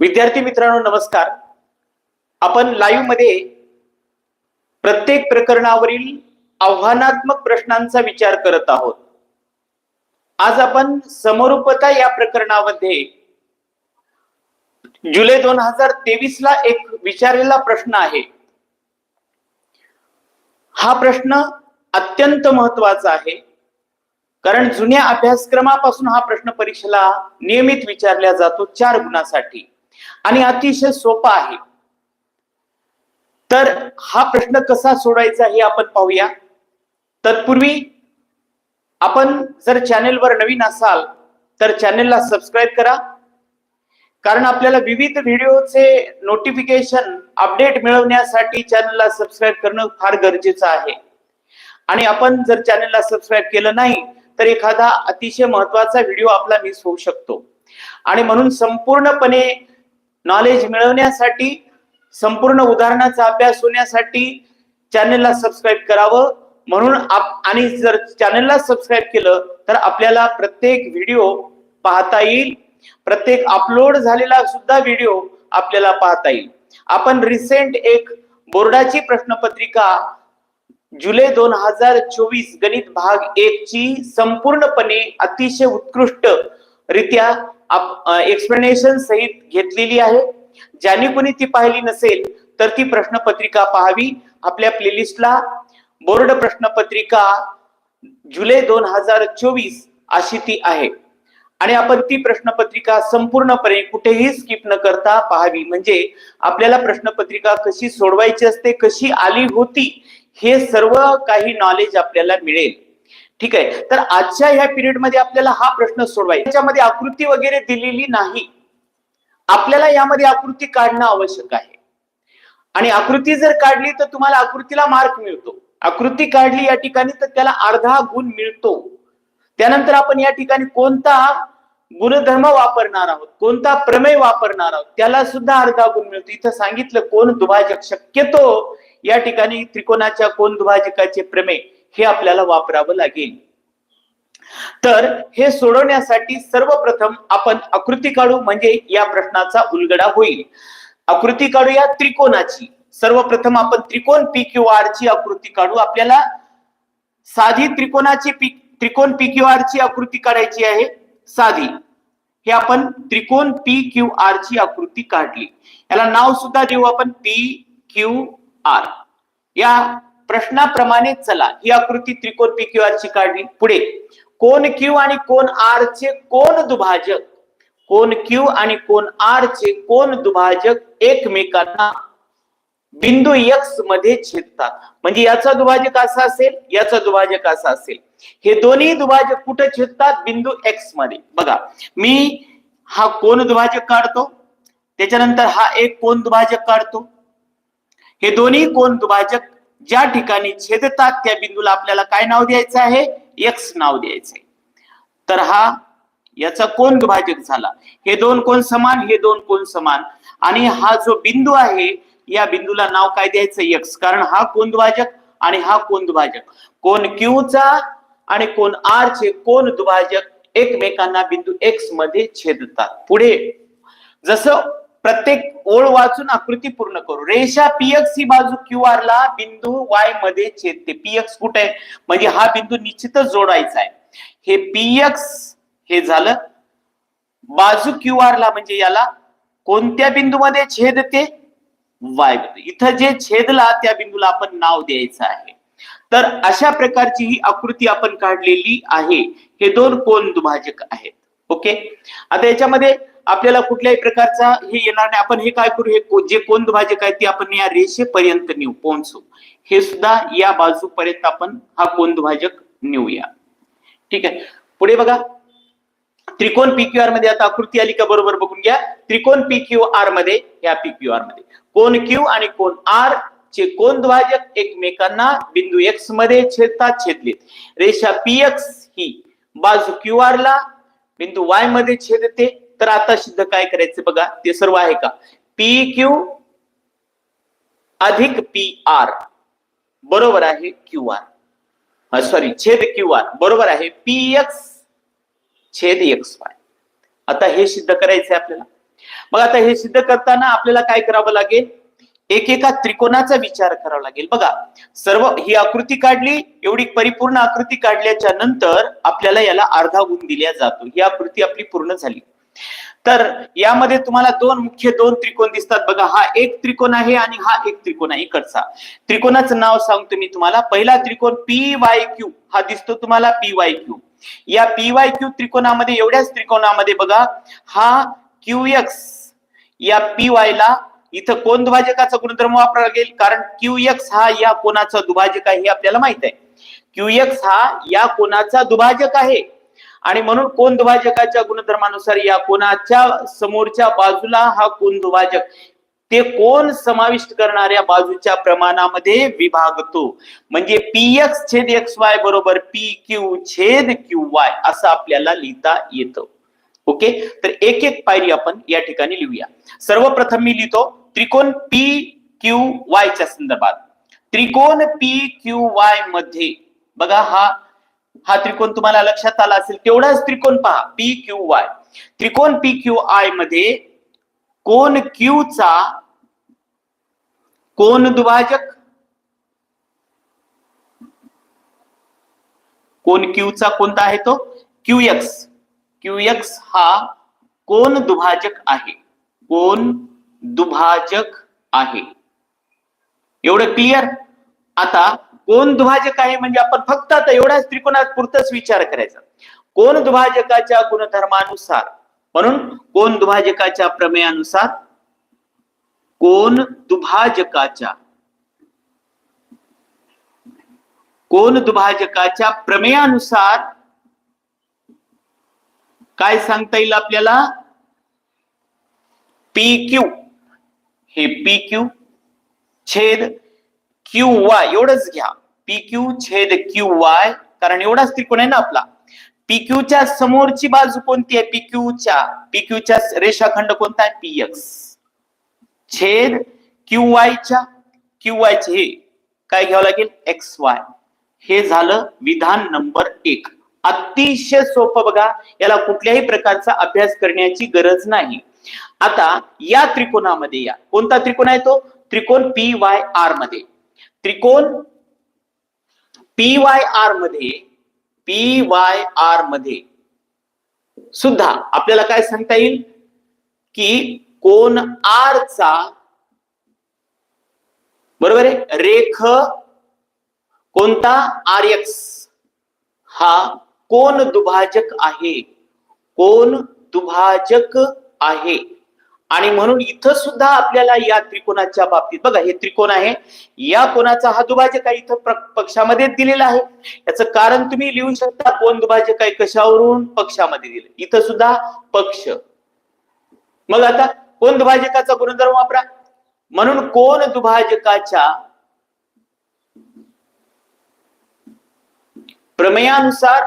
विद्यार्थी मित्रांनो नमस्कार. आपण लाईव्हमध्ये प्रत्येक प्रकरणावरील आव्हानात्मक प्रश्नांचा विचार करत आहोत. आज आपण समरूपता या प्रकरणामध्ये जुलै दोन हजार तेवीस ला एक विचारलेला प्रश्न आहे. हा प्रश्न अत्यंत महत्त्वाचा आहे. कारण जुन्या अभ्यासक्रमापासून हा प्रश्न परीक्षेला नियमित विचारला जातो चार गुणासाठी. आणि अतिशय सोपा आहे. तर हा प्रश्न कसा सोडायचा हे आपण पाहूया. तत्पूर्वी आपण जर चॅनेलवर नवीन असाल तर चॅनेलला सबस्क्राईब करा. कारण आपल्याला विविध व्हिडिओचे नोटिफिकेशन अपडेट मिळवण्यासाठी चॅनलला सबस्क्राईब करणं फार गरजेचं आहे. आणि आपण जर चॅनलला सबस्क्राईब केलं नाही तर एखादा अतिशय महत्त्वाचा व्हिडिओ आपला मिस होऊ शकतो. आणि म्हणून संपूर्णपणे नॉलेज मिळवण्यासाठी संपूर्ण उदाहरणाचा अभ्यास होण्यासाठी चॅनेलला सबस्क्राईब करावं. म्हणून आणि जर चॅनेलला सबस्क्राईब केलं तर आपल्याला प्रत्येक व्हिडिओ पाहता येईल. प्रत्येक अपलोड झालेला सुद्धा व्हिडिओ आपल्याला पाहता येईल. आपण रिसेंट एक बोर्डाची प्रश्नपत्रिका जुलै दोन हजार चोवीस गणित भाग एक ची संपूर्णपणे अतिशय उत्कृष्ट रित्या एक्सप्लेनेशन सहित घेतलेली आहे. ज्यांनी कोणी ती पाहिली नसेल तर ती प्रश्नपत्रिका पाहावी. आपल्या प्लेलिस्टला बोर्ड प्रश्नपत्रिका जुलै दोन हजार चोवीस अशी ती आहे. आणि आपण ती प्रश्नपत्रिका संपूर्णपणे कुठेही स्किप न करता पाहावी. म्हणजे आपल्याला प्रश्नपत्रिका कशी सोडवायची असते कशी आली होती हे सर्व काही नॉलेज आपल्याला मिळेल. ठीक आहे? तर आजच्या ह्या पिरियडमध्ये आपल्याला हा प्रश्न सोडवायचा त्याच्यामध्ये आकृती वगैरे दिलेली नाही. आपल्याला यामध्ये आकृती काढणं आवश्यक आहे. आणि आकृती जर काढली तर तुम्हाला आकृतीला मार्क मिळतो. आकृती काढली या ठिकाणी तर त्याला अर्धा गुण मिळतो. त्यानंतर आपण या ठिकाणी कोणता गुणधर्म वापरणार आहोत? कोणता प्रमेय वापरणार आहोत? त्याला सुद्धा अर्धा गुण मिळतो. इथं सांगितलं कोण दुभाजक शक्यतो. या ठिकाणी त्रिकोणाच्या कोण दुभाजकाचे प्रमेय. हे आपल्याला वापरावं लागेल. तर हे सोडवण्यासाठी सर्वप्रथम आपण आकृती काढू म्हणजे या प्रश्नाचा उलगडा होईल. आकृती काढूया त्रिकोणाची. सर्वप्रथम आपण त्रिकोण पी क्यू आर ची आकृती काढू. आपल्याला साधी त्रिकोणाची पी त्रिकोण पी क्यू आर ची आकृती काढायची आहे. साधी. हे आपण त्रिकोण पी क्यू आर ची आकृती काढली. याला नाव सुद्धा देऊ आपण पी क्यू आर या प्रश्नाप्रमाणे चला. ही आकृती त्रिकोण पी क्यू आर ची काढली. पुढे. कोण क्यू आणि कोण आर चे कोण दुभाजक? कोण क्यू आणि कोण आर चे कोण दुभाजक एकमेकांना बिंदू एक्समध्ये छेदतात. म्हणजे याचा दुभाजक असा असेल याचा दुभाजक असा असेल. हे दोन्ही दुभाजक कुठे छेदतात? बिंदू एक्समध्ये. बघा. मी हा कोण दुभाजक काढतो. त्याच्यानंतर हा एक कोण दुभाजक काढतो. हे दोन्ही कोण दुभाजक ज्या ठिकाणी छेदतात त्या बिंदूला आपल्याला काय नाव द्यायचं आहे? एक्स नाव द्यायचं आहे. तर हा याचा कोण विभाजक झाला? हे दोन कोण समान हे दोन कोण समान. आणि हा जो बिंदू आहे या बिंदूला नाव काय द्यायचं? एक्स कारण हा कोण दुभाजक आणि हा कोण दुभाजक कोण क्यूचा आणि कोण आर चे कोण दुभाजक एकमेकांना बिंदू एक्समध्ये छेदतात. पुढे जसं प्रत्येक ओळ वाचून आकृती पूर्ण करू. रेषा पीएक्स ही बाजू क्यू आर ला बिंदू वायमध्ये छेदते. पीएक्स कुठे? आहे म्हणजे हा बिंदू निश्चितच जोडायचा आहे. हे पीएक्स हे झालं. बाजू क्यू आर ला म्हणजे याला कोणत्या बिंदूमध्ये छेदते वाय इथं जे छेदला त्या बिंदूला आपण नाव द्यायचं आहे. तर अशा प्रकारची ही आकृती आपण काढलेली आहे. हे दोन कोण दुभाजक आहेत. ओके? आता याच्यामध्ये आपल्याला कुठल्याही प्रकारचा हे येणार नाही. आपण हे काय करू हे जे कोण दुभाजक आहे ते आपण या रेषेपर्यंत नेऊ पोहोचू. हे सुद्धा या बाजूपर्यंत आपण हा कोण दुभाजक नेऊया. ठीक आहे? पुढे बघा. त्रिकोण पी आरमध्ये आता आकृती आली का बरोबर बघून घ्या. त्रिकोण पी क्यू आरमध्ये या पी क्यू आरमध्ये. कोण क्यू आणि कोण आर चे कोण द्वाजक एकमेकांना बिंदू एक्समध्ये छेदतात छेदलेत. रेषा पी एक्स ही बाजू क्यू आर ला बिंदू वायमध्ये छेदते. तर आता सिद्ध काय करायचं बघा ते सर्व आहे का? पी क्यू अधिक पी आर बरोबर आहे क्यू आर सॉरी छेद क्यू आर बरोबर आहे पी एक्स छेद एक्स वाय आता हे सिद्ध करायचंय आपल्याला. मग आता हे सिद्ध करताना आपल्याला काय करावं लागेल? एकेका त्रिकोणाचा विचार करावा लागेल. बघा सर्व ही आकृती काढली एवढी परिपूर्ण आकृती काढल्याच्या नंतर आपल्याला याला अर्धा गुण दिला जातो. ही आकृती आपली पूर्ण झाली. तर यामध्ये तुम्हाला दोन मुख्य दोन त्रिकोण दिसतात. बघा हा एक त्रिकोण आहे आणि हा एक त्रिकोण आहे इकडचा. त्रिकोणाचं नाव सांगतो मी तुम्हाला. पहिला त्रिकोण पी वाय क्यू. हा दिसतो तुम्हाला पी वाय क्यू. या पी वाय क्यू त्रिकोणामध्ये एवढ्याच त्रिकोणामध्ये बघा हा क्यू एक्स या पी वाय ला इथं कोण दुभाजकाचा गुणधर्म वापरावा लागेल? कारण क्यू एक्स हा या कोणाचा दुभाजक आहे हे आपल्याला माहीत आहे. क्यू एक्स हा या कोणाचा दुभाजक आहे? आणि म्हणून कोण दुभाजकाच्या गुणधर्मानुसार या कोणाच्या समोरच्या बाजूला हा कोण दुभाजक ते कोण समाविष्ट करणाऱ्या बाजूच्या प्रमाणामध्ये विभागतो? म्हणजे पी एक्स छेद एक्स वाय बरोबर पी क्यू छेद क्यू वाय असं आपल्याला लिहिता येतं. ओके तर एक एक पायरी आपण या ठिकाणी लिहूया. सर्वप्रथम मी लिहितो त्रिकोण पी क्यू वाय च्या संदर्भात. त्रिकोण पी क्यू वायमध्ये बघा हा हा त्रिकोण तुम्हाला लक्षात आला असेल. तेवढाच त्रिकोण पहा. पी क्यू वाय त्रिकोण पी क्यू आयमध्ये कोण क्यू चा कोण दुभाजक? कोण क्यू चा कोणता आहे तो? क्यू एक्स क्यू एक्स हा कोण दुभाजक आहे? कोण दुभाजक आहे. एवढं क्लिअर आता कोण दुभाजक आहे म्हणजे आपण फक्त आता एवढ्याच त्रिकोणात पुरतच विचार करायचा. कोण दुभाजकाच्या गुणधर्मानुसार म्हणून कोण दुभाजकाच्या प्रमेयानुसार? कोण दुभाजकाच्या? कोण दुभाजकाच्या प्रमेयानुसार? काय सांगता येईल आपल्याला? P Q. हे पी क्यू छेद क्यू वाय एवढंच घ्या. पी क्यू छेद क्यू वाय कारण एवढाच त्रिकोण आहे ना आपला. पी च्या समोरची बाजू कोणती आहे? पी च्या पी च्या रेषाखंड कोणता आहे? पी एक्स छेद क्यू वायच्या क्यू वायचे हे काय घ्यावं लागेल? एक्स वाय हे झालं विधान नंबर एक. अतिशय सोपं बघा. याला कुठल्याही प्रकारचा अभ्यास करण्याची गरज नाही. आता या त्रिकोणामध्ये या. कोणता त्रिकोण आहे तो? त्रिकोण पी वाय आरमध्ये. त्रिकोण पी वाय आरमध्ये पी वाय आरमध्ये सुद्धा आपल्याला काय सांगता येईल? की कोण आर चा बरोबर आहे? रेख कोणता? आर एक्स हा कोण दुभाजक आहे. कोण दुभाजक आहे. आणि म्हणून इथं सुद्धा आपल्याला या त्रिकोणाच्या बाबतीत बघा हे त्रिकोण आहे. या कोणाचा हा दुभाजक आहे इथं पक्षामध्येच पक्षामध्ये दिलेला आहे. याचं कारण तुम्ही लिहू शकता कोण दुभाजक आहे कशावरून पक्षामध्ये दिले इथं सुद्धा पक्ष. मग आता कोण दुभाजकाचा गुणधर्म वापरा? म्हणून कोण दुभाजकाच्या प्रमेयानुसार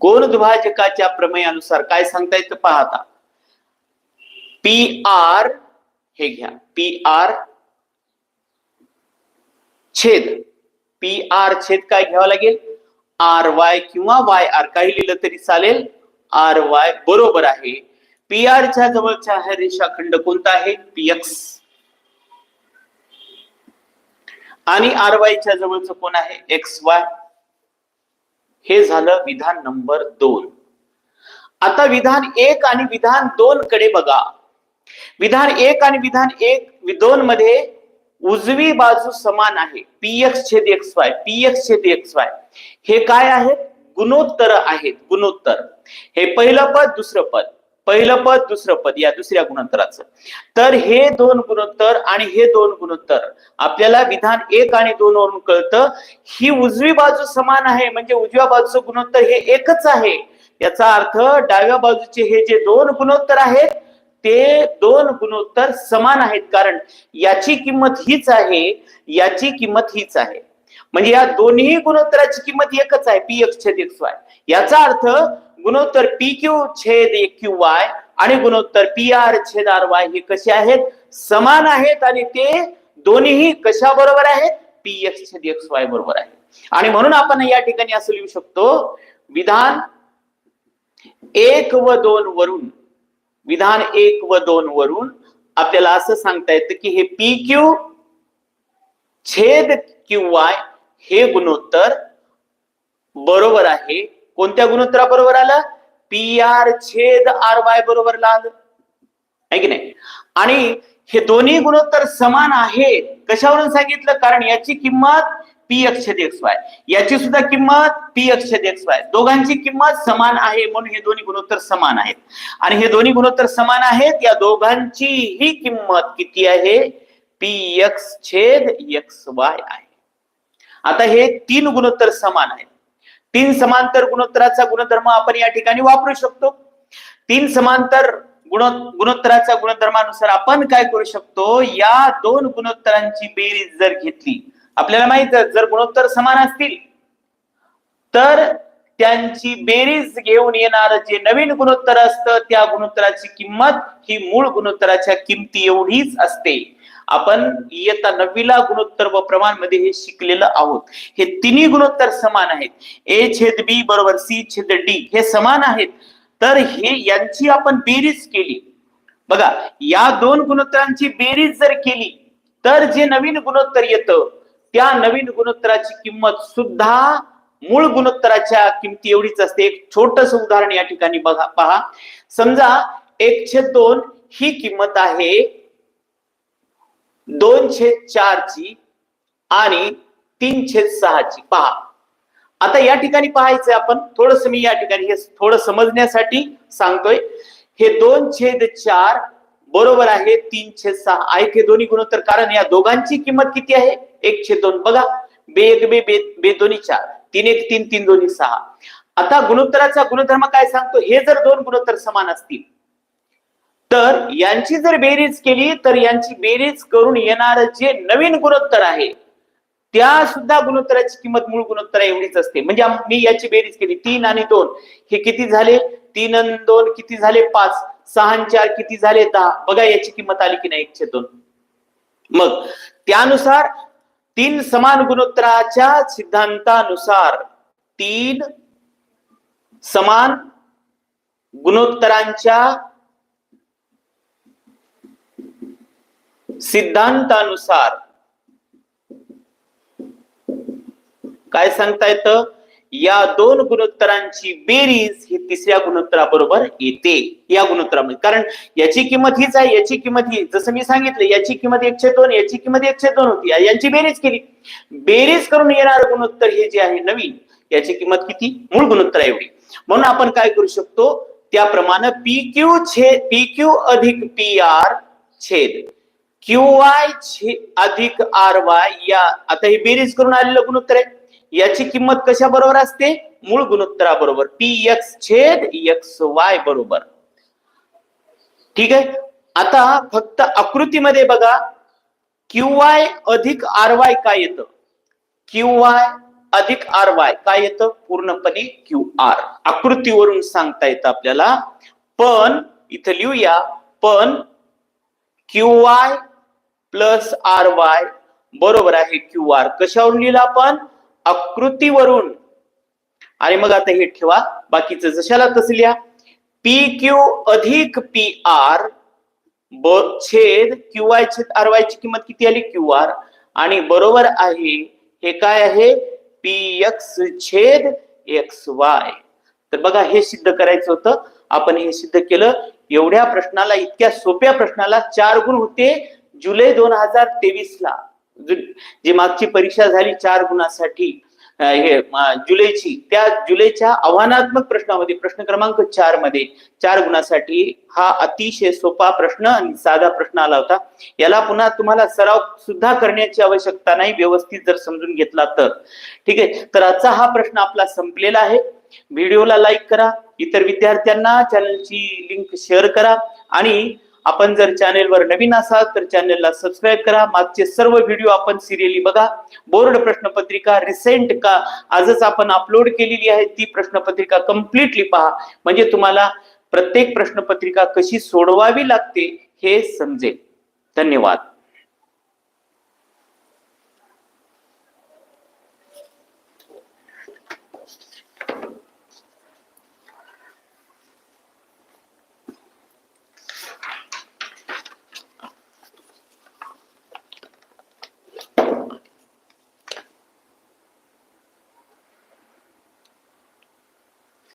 कोण दुभाजकाच्या प्रमेयानुसार काय सांगता येतं पाहता पी आर हे घ्या. पी आर छेद. पी आर छेद काय घ्यावं लागेल? आर वाय किंवा वाय आर. काही लिहिलं तरी चालेल. आर वाय बरोबर आहे. पी आर च्या जवळचा हा रेषाखंड कोणता आहे? P X. आणि आर वाय च्या जवळचं कोण आहे? X Y. हे झालं विधान नंबर दोन. आता विधान एक आणि विधान दोन कडे बघा. विधान एक आणि विधान एक दोन मध्ये उजवी बाजू समान आहे. पी एक्स छेद एक्स वाय पी एक्स छेद एक्स वाय. हे काय आहेत? गुणोत्तर आहेत गुणोत्तर. हे पहिलं पद दुसरं पद. पहिलं पद दुसरं पद या दुसऱ्या गुणोत्तराचं. तर हे दोन गुणोत्तर आणि हे दोन गुणोत्तर आपल्याला विधान एक आणि दोन वरून कळतं ही उजवी बाजू समान आहे म्हणजे उजव्या बाजूचं गुणोत्तर हे एकच आहे. याचा अर्थ डाव्या बाजूचे हे जे दोन गुणोत्तर आहेत ते दोन गुणोत्तर समान आहेत कारण याची किंमत हीच आहे याची किंमत हीच आहे. म्हणजे या दोन्ही गुणोत्तराची किंमत एकच आहे पी एक्स छेद एक्स वाय. याचा अर्थ गुणोत्तर पी क्यू छेद क्यू वाय आणि गुणोत्तर पी आर छेद आर वाय हे कसे आहेत? समान आहेत आणि ते दोन्हीही कशा बरोबर आहेत? पी एक्स छेद एक्स वाय बरोबर आहे. आणि म्हणून आपण या ठिकाणी असं लिहू शकतो विधान एक व दोन वरून विधान एक व दोन वरून आपल्याला असं सांगता येतं की हे पी क्यू छेद क्यू वाय हे गुणोत्तर बरोबर आहे. कोणत्या गुणोत्तराबरोबर आलं? पी आर छेद आर वाय बरोबर आलं. आहे की नाही? आणि हे दोन्ही गुणोत्तर समान आहे. कशावरून सांगितलं? कारण याची किंमत पी अक्षद एक्स वाय याची सुद्धा किंमत पी अक्षद एक्स वाय दोघांची किंमत समान आहे म्हणून हे दोन्ही गुणोत्तर समान आहेत. आणि हे दोन्ही गुणोत्तर समान आहेत या दोघांची ही किंमत किती आहे? पी एक्स छेद एक्स वाय आहे. आता हे तीन गुणोत्तर समान आहेत. तीन समांतर गुणोत्तराचा गुणधर्म आपण या ठिकाणी वापरू शकतो. तीन समांतर गुण गुणोत्तराच्या गुणधर्मानुसार आपण काय करू शकतो? या दोन गुणोत्तरांची बेरीज जर घेतली आपल्याला माहीत जर गुणोत्तर समान असतील तर त्यांची बेरीज घेऊन येणार जे नवीन गुणोत्तर असतं त्या गुणोत्तराची किंमत ही मूळ गुणोत्तराच्या किमती एवढीच असते. आपण इयत्ता नववीला गुणोत्तर व प्रमाणमध्ये हे शिकलेलं आहोत. हे तिन्ही गुणोत्तर समान आहेत. ए छेद बी बरोबर सी छेद डी हे समान आहेत. तर हे यांची आपण बेरीज केली. बघा या दोन गुणोत्तरांची बेरीज जर केली तर जे नवीन गुणोत्तर येतं त्या नवीन गुणोत्तराची किंमत सुद्धा मूळ गुणोत्तराच्या किमती एवढीच असते. एक छोटस उदाहरण या ठिकाणी बघा पहा. समजा एक छेद दोन ही किंमत आहे दोन छेद चारची आणि तीन छेद सहाची पहा. आता या ठिकाणी पाहायचंय आपण. थोडस मी या ठिकाणी हे थोडं समजण्यासाठी सांगतोय. हे दोन छेद चार बरोबर आहे तीन छेद सहा. आहेत हे दोन्ही गुणोत्तर कारण या दोघांची किंमत किती आहे? एक छेद दोन. बघा. बे एक बे बे बे दोन्ही चार. तीन एक तीन तीन दोन्ही सहा. आता गुणोत्तराचा गुणधर्म काय सांगतो? हे जर दोन गुणोत्तर समान असतील तर यांची जर बेरीज केली तर यांची बेरीज करून येणार जे नवीन गुणोत्तर आहे त्या सुद्धा गुणोत्तराची किंमत मूळ गुणोत्तर एवढीच असते. म्हणजे मी याची बेरीज केली तीन आणि दोन. हे किती झाले? तीन आणि दोन किती झाले? पाच. सहा आणि चार किती झाले? दहा. बघा याची किंमत आली की नाही? एकशे दोन. मग त्यानुसार तीन समान गुणोत्तराच्या सिद्धांतानुसार तीन समान गुणोत्तरांच्या सिद्धांतानुसार. काय सांगता येतं? या दोन गुणोत्तरांची बेरीज ही तिसऱ्या गुणोत्तराबरोबर येते. या गुणोत्तरामध्ये. कारण याची किंमत हीच आहे याची किंमत ही जसं मी सांगितलं याची किंमत एकशे दोन याची किंमत एकशे दोन होती. यांची बेरीज केली. बेरीज करून येणार गुणोत्तर हे जे आहे नवीन याची किंमत किती? मूळ गुणोत्तर आहे एवढी. म्हणून आपण काय करू शकतो? त्याप्रमाणे पी क्यू छेद पी क्यू अधिक पी आर छेद. क्यू वाय अधिक आर वाय या आता हे बेरीज करून आलेलं गुणोत्तर आहे. याची किंमत कशा बरोबर असते? मूळ गुणोत्तराबरोबर. पी एक्स छेद एक्स वाय बरोबर. ठीक आहे? आता फक्त आकृतीमध्ये बघा. क्यू वाय अधिक आर वाय काय येतं? क्यू वाय अधिक आर वाय काय येतं? पूर्णपणे क्यू आर आकृतीवरून सांगता येतं आपल्याला. पण इथं लिहूया. पण Q Y plus R Y बरोबर आहे क्यू आर. कशावरून लिहिलं आपण? आकृतीवरून. आणि मग आता हे ठेवा. बाकीचं जशाला तसं लिहा. पी क्यू अधिक पी आर छेद क्यू आय छेद आर वाय ची किंमत किती आली? Q R. आणि बरोबर आहे हे काय आहे? पी एक्स छेद एक्स वाय. तर बघा हे सिद्ध करायचं होतं. आपण हे सिद्ध केलं. एवढ्या प्रश्नाला इतक्या सोप्या प्रश्नाला चार गुण होते. जुलै दोन हजार तेवीस ला जी मागची परीक्षा झाली चार गुणासाठी हे जुलैची त्या जुलैच्या आव्हानात्मक प्रश्नामध्ये प्रश्न क्रमांक चारमध्ये चार गुणासाठी हा अतिशय सोपा प्रश्न आणि साधा प्रश्न आला होता. याला पुन्हा तुम्हाला सराव सुद्धा करण्याची आवश्यकता नाही व्यवस्थित जर समजून घेतला तर. ठीक आहे? तर आजचा हा प्रश्न आपला संपलेला आहे. व्हिडिओला लाईक करा इतर विद्यार्थ्यांना चॅनलची लिंक शेअर करा आणि आपण जर चॅनेलवर नवीन असाल तर चॅनेलला सबस्क्राईब करा. मागचे सर्व व्हिडिओ आपण सिरियली बघा. बोर्ड प्रश्नपत्रिका रिसेंट का आजच आपण अपलोड केलेली आहे ती प्रश्नपत्रिका कम्प्लिटली पहा. म्हणजे तुम्हाला प्रत्येक प्रश्नपत्रिका कशी सोडवावी लागते हे समजेल. धन्यवाद.